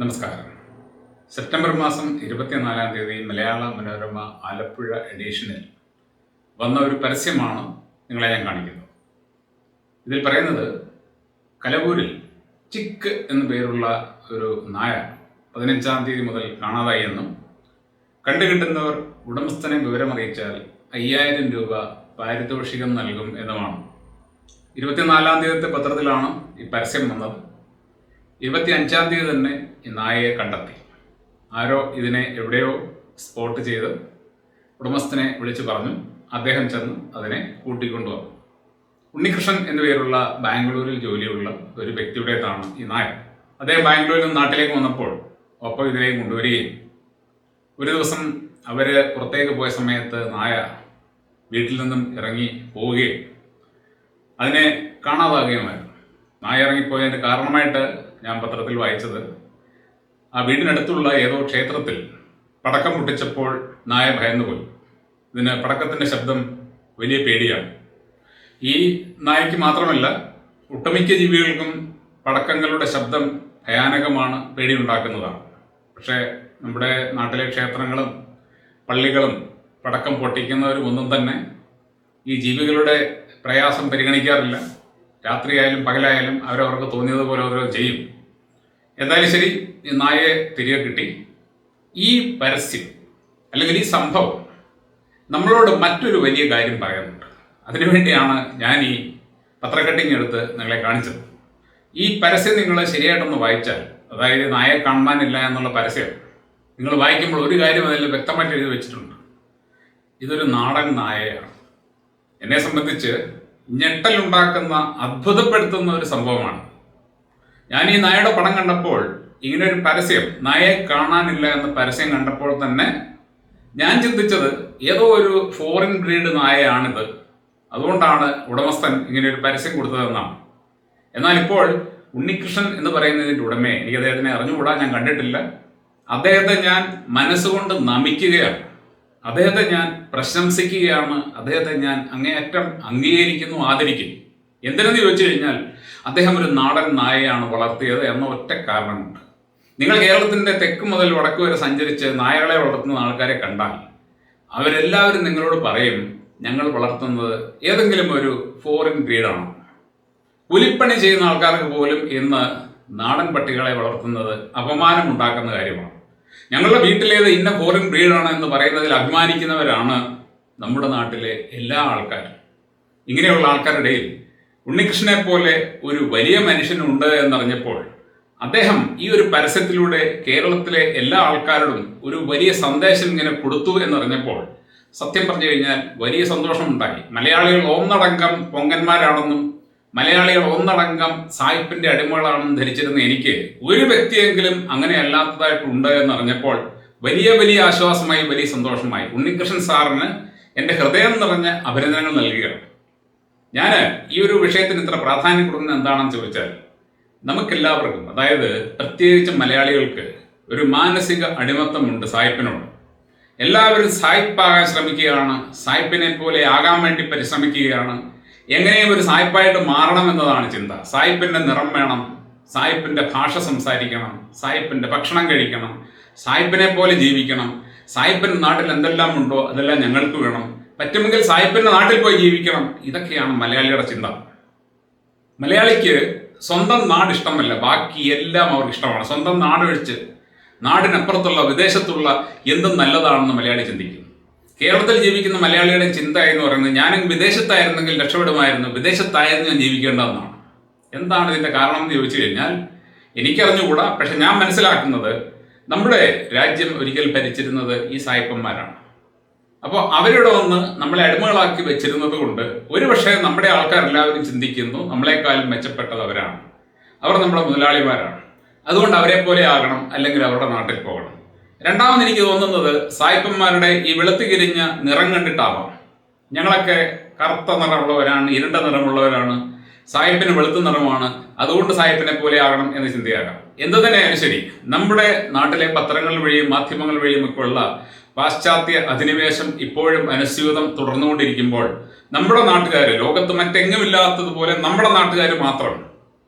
നമസ്കാരം. സെപ്റ്റംബർ മാസം ഇരുപത്തിനാലാം തീയതി മലയാള മനോരമ ആലപ്പുഴ എഡീഷനിൽ വന്ന ഒരു പരസ്യമാണ് നിങ്ങളെ ഞാൻ കാണിക്കുന്നത്. ഇതിൽ പറയുന്നത് കലവൂരിൽ ചിക്ക് എന്നു പേരുള്ള ഒരു നായ പതിനഞ്ചാം തീയതി മുതൽ കാണാതായി എന്നും കണ്ടുകിട്ടുന്നവർ ഉടമസ്ഥനെ വിവരമറിയിച്ചാൽ അയ്യായിരം രൂപ പാരിതോഷികം നൽകും എന്നുമാണ്. ഇരുപത്തിനാലാം തീയതി പത്രത്തിലാണ് ഈ പരസ്യം വന്നത്. ഇരുപത്തി അഞ്ചാം തീയതി തന്നെ ഈ നായയെ കണ്ടെത്തി. ആരോ ഇതിനെ എവിടെയോ സ്പോട്ട് ചെയ്ത് ഉടമസ്ഥനെ വിളിച്ചു പറഞ്ഞു അദ്ദേഹം ചെന്ന് അതിനെ കൂട്ടിക്കൊണ്ടുവന്നു. ഉണ്ണികൃഷ്ണൻ എന്നുപേരുള്ള ബാംഗ്ലൂരിൽ ജോലിയുള്ള ഒരു വ്യക്തിയുടേതാണ് ഈ നായ. അദ്ദേഹം ബാംഗ്ലൂരിൽ നിന്ന് നാട്ടിലേക്ക് വന്നപ്പോൾ ഒപ്പം ഇതിനെയും കൊണ്ടുവരികയും ഒരു ദിവസം അവർ പുറത്തേക്ക് പോയ സമയത്ത് നായ വീട്ടിൽ നിന്നും ഇറങ്ങി പോവുകയും അതിനെ കാണാതാകുകയുമായിരുന്നു. നായ ഇറങ്ങിപ്പോയതിന്റെ കാരണമായിട്ട് ഞാൻ പത്രത്തിൽ വായിച്ചത്. ആ വീടിനടുത്തുള്ള ഏതോ ക്ഷേത്രത്തിൽ പടക്കം പൊട്ടിച്ചപ്പോൾ നായ ഭയന്നുപോയി ഇതിന് പടക്കത്തിന്റെ ശബ്ദം വലിയ പേടിയാണ്. ഈ നായയ്ക്ക് മാത്രമല്ല ഒട്ടുമിക്ക ജീവികൾക്കും പടക്കങ്ങളുടെ ശബ്ദം ഭയാനകമാണ് പേടി ഉണ്ടാക്കുന്നതാണ് പക്ഷേ നമ്മുടെ നാട്ടിലെ ക്ഷേത്രങ്ങളും പള്ളികളും പടക്കം പൊട്ടിക്കുന്നവരും ഒന്നും തന്നെ ഈ ജീവികളുടെ പ്രയാസം പരിഗണിക്കാറില്ല. രാത്രിയായാലും പകലായാലും അവരവർക്ക് തോന്നിയതുപോലെ ഓരോ ചെയ്യും. എന്തായാലും ശരി ഈ നായയെ തിരികെ കിട്ടി. ഈ പരസ്യം അല്ലെങ്കിൽ ഈ സംഭവം നമ്മളോട് മറ്റൊരു വലിയ കാര്യം പറയുന്നുണ്ട്. അതിനുവേണ്ടിയാണ് ഞാൻ ഈ പത്രക്കട്ടിങ് എടുത്ത് നിങ്ങളെ കാണിച്ചത്. ഈ പരസ്യം നിങ്ങൾ ശരിയായിട്ടൊന്ന് വായിച്ചാൽ അതായത് നായയെ കാണാനില്ല എന്നുള്ള പരസ്യം നിങ്ങൾ വായിക്കുമ്പോൾ ഒരു കാര്യം അതിൽ വ്യക്തമായിട്ട് എഴുതി വെച്ചിട്ടുണ്ട്. ഇതൊരു നാടൻ നായയാണ്. എന്നെ സംബന്ധിച്ച് ഞെട്ടലുണ്ടാക്കുന്ന അത്ഭുതപ്പെടുത്തുന്ന ഒരു സംഭവമാണ്. ഞാൻ ഈ നായയുടെ പടം കണ്ടപ്പോൾ ഇങ്ങനെ ഒരു പരസ്യം നായയെ കാണാനില്ല എന്ന പരസ്യം കണ്ടപ്പോൾ തന്നെ ഞാൻ ചിന്തിച്ചത് ഏതോ ഒരു ഫോറിൻ ബ്രീഡ് നായയാണിത്. അതുകൊണ്ടാണ് ഉടമസ്ഥൻ ഇങ്ങനെ ഒരു പരസ്യം കൊടുത്തതെന്നാണ്. എന്നാൽ ഇപ്പോൾ ഉണ്ണികൃഷ്ണൻ എന്ന് പറയുന്നതിന്റെ ഉടമയെ എനിക്ക് അദ്ദേഹത്തിനെ അറിഞ്ഞുകൂടാ ഞാൻ കണ്ടിട്ടില്ല. അദ്ദേഹത്തെ ഞാൻ മനസ്സുകൊണ്ട് നമിക്കുകയാണ്. അദ്ദേഹത്തെ ഞാൻ പ്രശംസിക്കുകയാണ്. അദ്ദേഹത്തെ ഞാൻ അങ്ങേയറ്റം അംഗീകരിക്കുന്നു ആദരിക്കുന്നു. എന്തിനെന്ന് ചോദിച്ചു കഴിഞ്ഞാൽ അദ്ദേഹം ഒരു നാടൻ നായയാണ് വളർത്തിയത് എന്ന ഒറ്റ കാരണമുണ്ട്. നിങ്ങൾ കേരളത്തിന്റെ തെക്ക് മുതൽ വടക്ക് വരെ സഞ്ചരിച്ച് നായകളെ വളർത്തുന്ന ആൾക്കാരെ കണ്ടാൽ അവരെല്ലാവരും നിങ്ങളോട് പറയും ഞങ്ങൾ വളർത്തുന്നത് ഏതെങ്കിലും ഒരു ഫോറിൻ ബ്രീഡാണ് പുലിപ്പണി ചെയ്യുന്ന ആൾക്കാർക്ക് പോലും ഇന്ന് നാടൻ പട്ടികളെ വളർത്തുന്നത് അപമാനം ഉണ്ടാക്കുന്ന കാര്യമാണ്. ഞങ്ങളുടെ വീട്ടിലേത് ഇന്ന ഫോറിൻ ബ്രീഡാണ് എന്ന് പറയുന്നതിൽ അഭിമാനിക്കുന്നവരാണ് നമ്മുടെ നാട്ടിലെ എല്ലാ ആൾക്കാരും. ഇങ്ങനെയുള്ള ആൾക്കാരുടെ ഇടയിൽ ഉണ്ണികൃഷ്ണനെ പോലെ ഒരു വലിയ മനുഷ്യനുണ്ട് എന്നറിഞ്ഞപ്പോൾ അദ്ദേഹം ഈ ഒരു പരസ്യത്തിലൂടെ കേരളത്തിലെ എല്ലാ ആൾക്കാരോടും ഒരു വലിയ സന്ദേശം ഇങ്ങനെ കൊടുത്തു എന്നറിഞ്ഞപ്പോൾ സത്യം പറഞ്ഞു കഴിഞ്ഞാൽ വലിയ സന്തോഷമുണ്ടായി. മലയാളികൾ ഒന്നടങ്കം പൊങ്കന്മാരാണെന്നും മലയാളികൾ ഒന്നടങ്കം സായിപ്പിന്റെ അടിമകളാണെന്ന് ധരിച്ചിരുന്ന എനിക്ക് ഒരു വ്യക്തിയെങ്കിലും അങ്ങനെ അല്ലാത്തതായിട്ടുണ്ട് എന്നറിഞ്ഞപ്പോൾ വലിയ വലിയ ആശ്വാസമായി വലിയ സന്തോഷമായി ഉണ്ണികൃഷ്ണൻ സാറിന് എന്റെ ഹൃദയം നിറഞ്ഞ അഭിനന്ദനങ്ങൾ നൽകുകയാണ്. ഞാൻ ഈ ഒരു വിഷയത്തിന് ഇത്ര പ്രാധാന്യം കൊടുക്കുന്നത് എന്താണെന്ന് ചോദിച്ചാൽ നമുക്കെല്ലാവർക്കും അതായത് പ്രത്യേകിച്ച് മലയാളികൾക്ക് ഒരു മാനസിക അടിമത്തമുണ്ട് സായിപ്പിനോട്. എല്ലാവരും സായിപ്പാകാൻ ശ്രമിക്കുകയാണ് സായിപ്പിനെ പോലെ ആകാൻ വേണ്ടി പരിശ്രമിക്കുകയാണ് എങ്ങനെയും ഒരു സായിപ്പായിട്ട് മാറണം എന്നതാണ് ചിന്ത. സായിപ്പിന്റെ നിറം വേണം സായിപ്പിന്റെ ഭാഷ സംസാരിക്കണം സായിപ്പിന്റെ ഭക്ഷണം കഴിക്കണം സായിപ്പിനെ പോലെ ജീവിക്കണം. സായിപ്പിന്റെ നാട്ടിൽ എന്തെല്ലാം ഉണ്ടോ അതെല്ലാം ഞങ്ങൾക്ക് വേണം. പറ്റുമെങ്കിൽ സായിപ്പിന്റെ നാട്ടിൽ പോയി ജീവിക്കണം. ഇതൊക്കെയാണ് മലയാളിയുടെ ചിന്ത. മലയാളിക്ക് സ്വന്തം നാട് ഇഷ്ടമല്ല. ബാക്കി എല്ലാം അവർക്ക് ഇഷ്ടമാണ്. സ്വന്തം നാട് ഒഴിച്ച് നാടിനപ്പുറത്തുള്ള വിദേശത്തുള്ള എന്തും നല്ലതാണെന്ന് മലയാളി ചിന്തിക്കും. കേരളത്തിൽ ജീവിക്കുന്ന മലയാളിയുടെ ചിന്ത എന്ന് പറയുന്നത് ഞാനും വിദേശത്തായിരുന്നെങ്കിൽ രക്ഷപ്പെടുമായിരുന്നു വിദേശത്തായിരുന്നു ഞാൻ ജീവിക്കേണ്ടതെന്നാണ്. എന്താണ് ഇതിന്റെ കാരണം എന്ന് ചോദിച്ചു കഴിഞ്ഞാൽ എനിക്കറിഞ്ഞുകൂടാ പക്ഷെ ഞാൻ മനസ്സിലാക്കുന്നത് നമ്മുടെ രാജ്യം ഒരിക്കൽ ഭരിച്ചിരുന്നത് ഈ സായിപ്പന്മാരാണ്. അപ്പോൾ അവരുടെ ഒന്ന് നമ്മളെ അടിമകളാക്കി വെച്ചിരുന്നത് കൊണ്ട് ഒരുപക്ഷെ നമ്മുടെ ആൾക്കാരെല്ലാവരും ചിന്തിക്കുന്നു നമ്മളെക്കാളും മെച്ചപ്പെട്ടത് അവരാണ്. അവർ നമ്മുടെ മുതലാളിമാരാണ്. അതുകൊണ്ട് അവരെ പോലെ ആകണം അല്ലെങ്കിൽ അവരുടെ നാട്ടിൽ പോകണം. രണ്ടാമത് എനിക്ക് തോന്നുന്നത് സായിപ്പന്മാരുടെ ഈ വെളുത്തു കിരിഞ്ഞ നിറം കണ്ടിട്ടാവാം. ഞങ്ങളൊക്കെ കറുത്ത നിറമുള്ളവരാണ് ഇരുണ്ട നിറമുള്ളവരാണ് സായിപ്പിന് വെളുത്ത നിറമാണ്. അതുകൊണ്ട് സായിപ്പിനെ പോലെ ആകണം എന്ന് ചിന്തയാകാം. എന്തു തന്നെയായാലും ശരി നമ്മുടെ നാട്ടിലെ പത്രങ്ങൾ വഴിയും മാധ്യമങ്ങൾ വഴിയും ഒക്കെ ഉള്ള പാശ്ചാത്യ അധിനിവേശം ഇപ്പോഴും അനുസ്യൂതം തുടർന്നുകൊണ്ടിരിക്കുമ്പോൾ നമ്മുടെ നാട്ടുകാർ ലോകത്ത് മറ്റെങ്ങുമില്ലാത്തതുപോലെ നമ്മുടെ നാട്ടുകാർ മാത്രം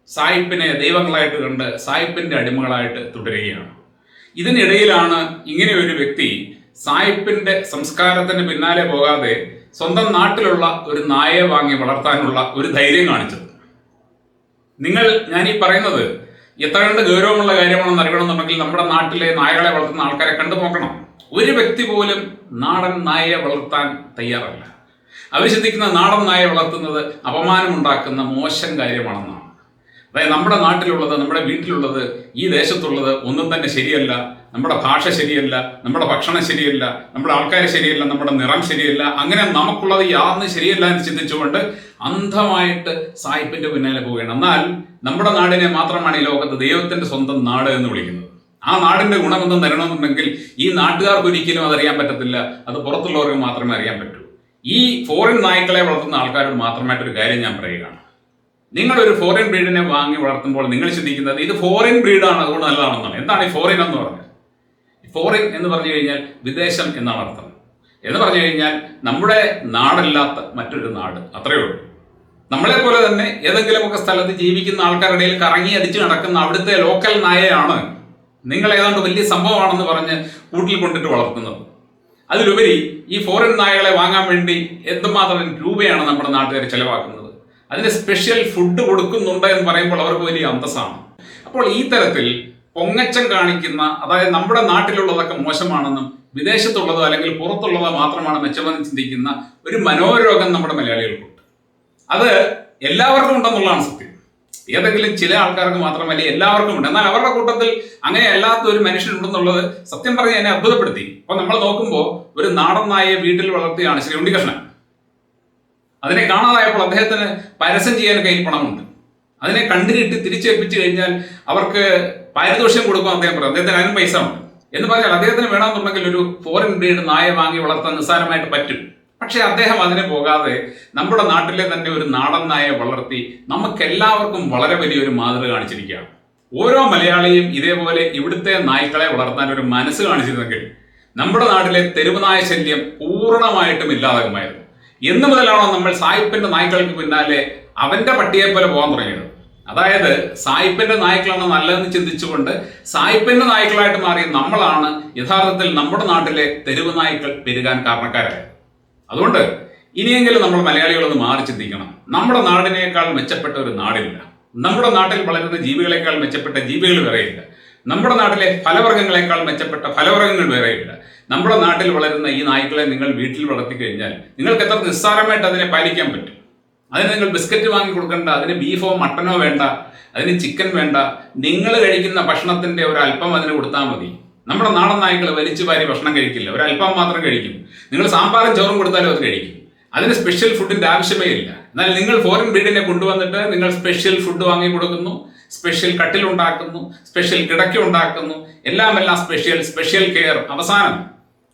സായിപ്പിനെ ദൈവങ്ങളായിട്ട് കണ്ട് സായിപ്പിന്റെ അടിമകളായിട്ട് തുടരുകയാണ്. ഇതിനിടയിലാണ് ഇങ്ങനെ ഒരു വ്യക്തി സായിപ്പിന്റെ സംസ്കാരത്തിന് പിന്നാലെ പോകാതെ സ്വന്തം നാട്ടിലുള്ള ഒരു നായയെ വാങ്ങി വളർത്താനുള്ള ഒരു ധൈര്യം കാണിച്ചത്. നിങ്ങൾ ഞാൻ ഈ പറയുന്നത് എത്ര കണ്ട് ഗൗരവമുള്ള കാര്യമാണെന്ന് അറിയണമെന്നുണ്ടെങ്കിൽ നമ്മുടെ നാട്ടിലെ നായകളെ വളർത്തുന്ന ആൾക്കാരെ കണ്ടു നോക്കണം. ഒരു വ്യക്തി പോലും നാടൻ നായയെ വളർത്താൻ തയ്യാറല്ല. അവർ ചിന്തിക്കുന്ന നാടൻ നായയെ വളർത്തുന്നത് അപമാനമുണ്ടാക്കുന്ന മോശം കാര്യമാണെന്നാണ്. അതായത് നമ്മുടെ നാട്ടിലുള്ളത് നമ്മുടെ വീട്ടിലുള്ളത് ഈ ദേശത്തുള്ളത് ഒന്നും തന്നെ ശരിയല്ല. നമ്മുടെ ഭാഷ ശരിയല്ല നമ്മുടെ ഭക്ഷണം ശരിയല്ല നമ്മുടെ ആൾക്കാർ ശരിയല്ല നമ്മുടെ നിറം ശരിയല്ല. അങ്ങനെ നമുക്കുള്ളത് യാതൊന്നും ശരിയല്ല എന്ന് ചിന്തിച്ചുകൊണ്ട് അന്ധമായിട്ട് സായിപ്പിന്റെ പിന്നാലെ പോവുകയാണ്. എന്നാൽ നമ്മുടെ നാടിനെ മാത്രമാണ് ഈ ലോകത്ത് ദൈവത്തിന്റെ സ്വന്തം നാട് എന്ന് വിളിക്കുന്നത്. ആ നാടിന്റെ ഗുണമെന്തും തരണമെന്നുണ്ടെങ്കിൽ ഈ നാട്ടുകാർക്ക് ഒരിക്കലും അതറിയാൻ പറ്റത്തില്ല. അത് പുറത്തുള്ളവർക്ക് മാത്രമേ അറിയാൻ പറ്റൂ. ഈ ഫോറിൻ നായ്ക്കളെ വളർത്തുന്ന ആൾക്കാരോട് മാത്രമായിട്ടൊരു കാര്യം ഞാൻ പറയുകയാണ്. നിങ്ങളൊരു ഫോറിൻ ബ്രീഡിനെ വാങ്ങി വളർത്തുമ്പോൾ നിങ്ങൾ ചിന്തിക്കുന്നത് ഇത് ഫോറിൻ ബ്രീഡാണ് അതുകൊണ്ട് നല്ലതാണെന്നാണ്. എന്താണ് ഈ ഫോറിൻ എന്ന് പറഞ്ഞത്? ഫോറിൻ എന്ന് പറഞ്ഞു കഴിഞ്ഞാൽ വിദേശം എന്നാണ് അർത്ഥം. എന്ന് പറഞ്ഞു കഴിഞ്ഞാൽ നമ്മുടെ നാടല്ലാത്ത മറ്റൊരു നാട്. അത്രയേ ഉള്ളൂ. നമ്മളെ പോലെ തന്നെ ഏതെങ്കിലുമൊക്കെ സ്ഥലത്ത് ജീവിക്കുന്ന ആൾക്കാരുടെ കറങ്ങി അടിച്ച് നടക്കുന്ന അവിടുത്തെ ലോക്കൽ നായയാണ് നിങ്ങൾ ഏതാണ്ട് വലിയ സംഭവമാണെന്ന് പറഞ്ഞ് കൂട്ടിൽ കൊണ്ടിട്ട് വളർത്തുന്നത്. അതിലുപരി ഈ ഫോറിൻ നായകളെ വാങ്ങാൻ വേണ്ടി എന്തുമാത്രം രൂപയാണ് നമ്മുടെ നാട്ടുകാർ ചെലവാക്കുന്നത്? അതിന് സ്പെഷ്യൽ ഫുഡ് കൊടുക്കുന്നുണ്ട് എന്ന് പറയുമ്പോൾ അവർക്ക് വലിയ അന്തസ്സാണ്. അപ്പോൾ ഈ തരത്തിൽ പൊങ്ങച്ചം കാണിക്കുന്ന അതായത് നമ്മുടെ നാട്ടിലുള്ളതൊക്കെ മോശമാണെന്നും വിദേശത്തുള്ളതോ അല്ലെങ്കിൽ പുറത്തുള്ളതോ മാത്രമാണ് മെച്ചമെന്ന് ചിന്തിക്കുന്ന ഒരു മനോരോഗം നമ്മുടെ മലയാളികൾക്കുണ്ട്. അത് എല്ലാവർക്കും ഉണ്ടെന്നുള്ളതാണ് സത്യം. ഏതെങ്കിലും ചില ആൾക്കാർക്ക് മാത്രമല്ല എല്ലാവർക്കും ഉണ്ട്. എന്നാൽ അവരുടെ കൂട്ടത്തിൽ അങ്ങനെ അല്ലാത്ത ഒരു മനുഷ്യനുണ്ടെന്നുള്ളത് സത്യം പറഞ്ഞ് എന്നെ അത്ഭുതപ്പെടുത്തി. അപ്പൊ നമ്മൾ നോക്കുമ്പോൾ ഒരു നാടൻ നായയെ വീട്ടിൽ വളർത്തിയാണ് ശ്രീ ഉണ്ണികൃഷ്ണൻ. അതിനെ കാണാതായപ്പോൾ അദ്ദേഹത്തിന് പരസ്യം ചെയ്യാൻ കയ്യിൽ പണമുണ്ട്. അതിനെ കണ്ടിട്ട് തിരിച്ചേൽപ്പിച്ചു കഴിഞ്ഞാൽ അവർക്ക് പാരിതോഷ്യം കൊടുക്കുമെന്ന് അദ്ദേഹം പറയും. അദ്ദേഹത്തിന് അതിനും പൈസ ഉണ്ട്. എന്ന് പറഞ്ഞാൽ അദ്ദേഹത്തിന് വേണമെന്നുണ്ടെങ്കിൽ ഒരു ഫോറിൻ ബ്രീഡ് നായ വാങ്ങി വളർത്താൻ നിസ്സാരമായിട്ട് പറ്റും. പക്ഷെ അദ്ദേഹം അതിനെ പോകാതെ നമ്മുടെ നാട്ടിലെ തന്നെ ഒരു നാടൻ നായയെ വളർത്തി നമുക്കെല്ലാവർക്കും വളരെ വലിയൊരു മാതൃക കാണിച്ചിരിക്കുകയാണ്. ഓരോ മലയാളിയും ഇതേപോലെ ഇവിടുത്തെ നായ്ക്കളെ വളർത്താൻ ഒരു മനസ്സ് കാണിച്ചിരുന്നെങ്കിൽ നമ്മുടെ നാട്ടിലെ തെരുവ് നായ ശല്യം പൂർണമായിട്ടും ഇല്ലാതാകുമായിരുന്നു. എന്ന് മുതലാണോ നമ്മൾ സായിപ്പിന്റെ നായ്ക്കൾക്ക് പിന്നാലെ അവന്റെ പട്ടിയെ പോലെ പോകാൻ തുടങ്ങിയത്? അതായത് സായിപ്പിന്റെ നായ്ക്കളാണ് നല്ലതെന്ന് ചിന്തിച്ചുകൊണ്ട് സായിപ്പിന്റെ നായ്ക്കളായിട്ട് മാറിയ നമ്മളാണ് യഥാർത്ഥത്തിൽ നമ്മുടെ നാട്ടിലെ തെരുവ് നായ്ക്കൾ പെരുകാൻ കാരണക്കാരായത്. അതുകൊണ്ട് ഇനിയെങ്കിലും നമ്മൾ മലയാളികളൊന്ന് മാറി ചിന്തിക്കണം. നമ്മുടെ നാടിനേക്കാൾ മെച്ചപ്പെട്ട ഒരു നാടില്ല. നമ്മുടെ നാട്ടിൽ വളരുന്ന ജീവികളെക്കാൾ മെച്ചപ്പെട്ട ജീവികൾ വേറെയില്ല. നമ്മുടെ നാട്ടിലെ ഫലവർഗങ്ങളെക്കാൾ മെച്ചപ്പെട്ട ഫലവർഗങ്ങൾ വേറെയില്ല. നമ്മുടെ നാട്ടിൽ വളരുന്ന ഈ നായ്ക്കളെ നിങ്ങൾ വീട്ടിൽ വളർത്തി കഴിഞ്ഞാൽ നിങ്ങൾക്ക് എത്ര നിസ്സാരമായിട്ട് അതിനെ പാലിക്കാൻ പറ്റും? അതിന് നിങ്ങൾ ബിസ്ക്കറ്റ് വാങ്ങി കൊടുക്കേണ്ട അതിന് ബീഫോ മട്ടനോ വേണ്ട അതിന് ചിക്കൻ വേണ്ട. നിങ്ങൾ കഴിക്കുന്ന ഭക്ഷണത്തിന്റെ ഒരല്പം അതിന് കൊടുത്താൽ മതി. നമ്മുടെ നാടൻ നായ്ക്കൾ വലിച്ചു വാരി ഭക്ഷണം കഴിക്കില്ല. ഒരല്പം മാത്രം കഴിക്കും. നിങ്ങൾ സാമ്പാറും ചോറും കൊടുത്താലും അത് കഴിക്കും. അതിന് സ്പെഷ്യൽ ഫുഡിന്റെ ആവശ്യമേ ഇല്ല. എന്നാൽ നിങ്ങൾ ഫോറിൻ ബ്രീഡിനെ കൊണ്ടുവന്നിട്ട് നിങ്ങൾ സ്പെഷ്യൽ ഫുഡ് വാങ്ങി കൊടുക്കുന്നു. സ്പെഷ്യൽ കട്ടിൽ ഉണ്ടാക്കുന്നു സ്പെഷ്യൽ കിടക്ക ഉണ്ടാക്കുന്നു എല്ലാം എല്ലാം സ്പെഷ്യൽ സ്പെഷ്യൽ കെയർ അവസാനം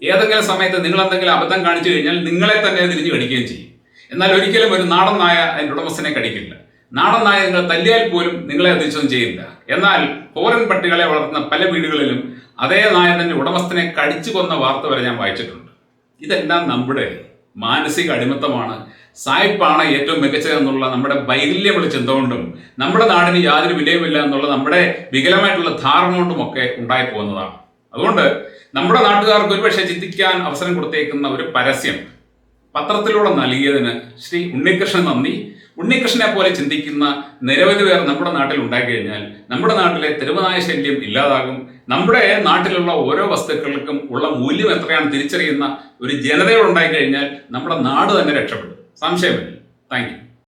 ഏതെങ്കിലും സമയത്ത് നിങ്ങൾ എന്തെങ്കിലും അബദ്ധം കാണിച്ചു കഴിഞ്ഞാൽ നിങ്ങളെ തന്നെ തിരിഞ്ഞു കടിക്കുകയും ചെയ്യും. എന്നാൽ ഒരിക്കലും ഒരു നാടൻ നായ അതിന്റെ ഉടമസ്ഥനെ കടിക്കില്ല. നാടൻ നായ നിങ്ങൾ തല്ലിയാൽ പോലും നിങ്ങളെ അതിച്ചൊന്നും ചെയ്യില്ല. എന്നാൽ പോരൻ പട്ടികളെ വളർത്തുന്ന പല വീടുകളിലും അതേ നായ തന്നെ ഉടമസ്ഥനെ കടിച്ചു കൊന്ന വാർത്ത വരെ ഞാൻ വായിച്ചിട്ടുണ്ട്. ഇതെല്ലാം നമ്മുടെ മാനസിക അടിമത്തമാണ് സായിപ്പാണ് ഏറ്റവും മികച്ചതെന്നുള്ള നമ്മുടെ വൈകല്യമുള്ള ചിന്ത കൊണ്ടും നമ്മുടെ നാടിന് യാതൊരു വിലയുമില്ല എന്നുള്ള നമ്മുടെ വികലമായിട്ടുള്ള ധാരണ കൊണ്ടുമൊക്കെ ഉണ്ടായി പോകുന്നതാണ് അതുകൊണ്ട് നമ്മുടെ നാട്ടുകാർക്ക് ഒരുപക്ഷെ ചിന്തിക്കാൻ അവസരം കൊടുത്തേക്കുന്ന ഒരു പരസ്യം പത്രത്തിലൂടെ നൽകിയതിന് ശ്രീ ഉണ്ണികൃഷ്ണൻ നന്ദി. ഉണ്ണികൃഷ്ണനെ പോലെ ചിന്തിക്കുന്ന നിരവധി പേർ നമ്മുടെ നാട്ടിൽ ഉണ്ടായിക്കഴിഞ്ഞാൽ നമ്മുടെ നാട്ടിലെ തെരുവനായ ശല്യം ഇല്ലാതാകും. നമ്മുടെ നാട്ടിലുള്ള ഓരോ വസ്തുക്കൾക്കും ഉള്ള മൂല്യം എത്രയാണ് തിരിച്ചറിയുന്ന ഒരു ജനതയോട് ഉണ്ടായിക്കഴിഞ്ഞാൽ നമ്മുടെ നാട് തന്നെ രക്ഷപ്പെടും. സംശയമില്ല. താങ്ക്